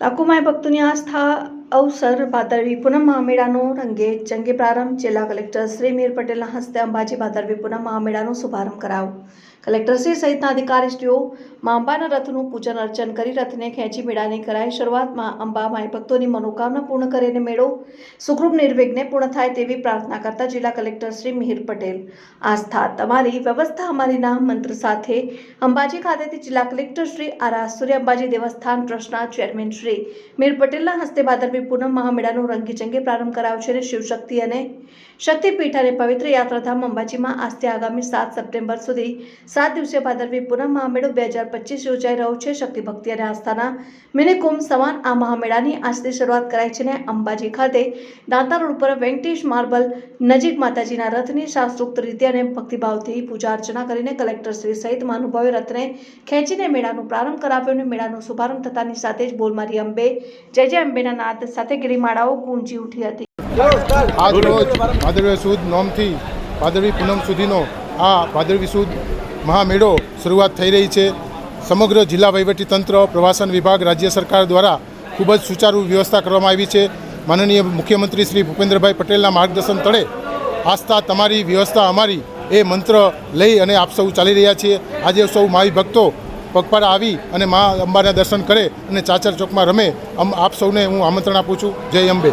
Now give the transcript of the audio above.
લાખોમાં ભક્તોની આસ્થા અવસર ભાદરવી પૂનમ મહામેળાનો રંગે ચંગે પ્રારંભ. જિલ્લા કલેક્ટર શ્રી મીર પટેલના હસ્તે અંબાજી ભાદરવી પૂનમ મહામેળાનો શુભારંભ કરાયો. કલેક્ટરશ્રી સહિતના અધિકારીશ્રીઓ મા અંબાના રથનું પૂજન અર્ચન કરી રથને ખેંચી મેળાની કરાઈ શરૂઆતમાં અંબા માય ભક્તોની મનોકામના પૂર્ણ કરીને મેળો સુખરૂપ નિર્વિઘ્ને પૂર્ણ થાય તેવી પ્રાર્થના કરતા જિલ્લા કલેક્ટર શ્રી મિહિર પટેલ. આસ્થા તમારી વ્યવસ્થા અમારી નામ મંત્ર સાથે અંબાજી ખાતેથી જિલ્લા કલેક્ટર શ્રી આરા સૂર્ય અંબાજી દેવસ્થાન ટ્રસ્ટના ચેરમેન શ્રી મીર પટેલના હસ્તે ભાદરવી પૂનમ મહામેળાનો રંગીચંગે પ્રારંભ કરાયો અને શિવશક્તિ અને શક્તિપીઠ અને પવિત્ર યાત્રાધામ અંબાજીમાં આજથી આગામી સાત સપ્ટેમ્બર સુધી સાત દિવસીય ભાદરવી પૂનમ મહામેળો બે હજાર પચીસ યોજાઈ રહ્યો છે. શક્તિ અને આસ્થાના મિનિકુંભ સમાન આ મહામેળાની આજથી શરૂઆત કરાઈ છે અને અંબાજી ખાતે દાંતા રોડ પર વેંકટેશ માર્બલ નજીક માતાજીના રથની શાસ્ત્રોક્ત રીતે અને ભક્તિભાવથી પૂજા અર્ચના કરીને કલેક્ટર શ્રી સહિત મહાનુભાવે રથને ખેંચીને મેળાનો પ્રારંભ કરાવ્યો અને મેળાનો શુભારંભ થતાની સાથે જ બોલમારી અંબે જય જય અંબેના નાદ સાથે ગિરિમાળાઓ ગુંજી ઉઠી હતી. ભાદરવી સુદ નોમથી ભાદરવી પૂનમ સુધીનો આ ભાદરવી સુદ મહામેળો શરૂઆત થઈ રહી છે. સમગ્ર જિલ્લા વહીવટીતંત્ર પ્રવાસન વિભાગ, રાજ્ય સરકાર દ્વારા ખૂબ જ સુચારુ વ્યવસ્થા કરવામાં આવી છે. માનનીય મુખ્યમંત્રી શ્રી ભૂપેન્દ્રભાઈ પટેલના માર્ગદર્શન તળે આસ્થા તમારી, વ્યવસ્થા અમારી એ મંત્ર લઈ અને આપ સૌ ચાલી રહ્યા છીએ. આજે સૌ માવી ભક્તો પગપાળા આવી અને મા અંબાના દર્શન કરે અને ચાચર ચોકમાં રમે. આપ સૌને હું આમંત્રણ આપું છું. જય અંબે.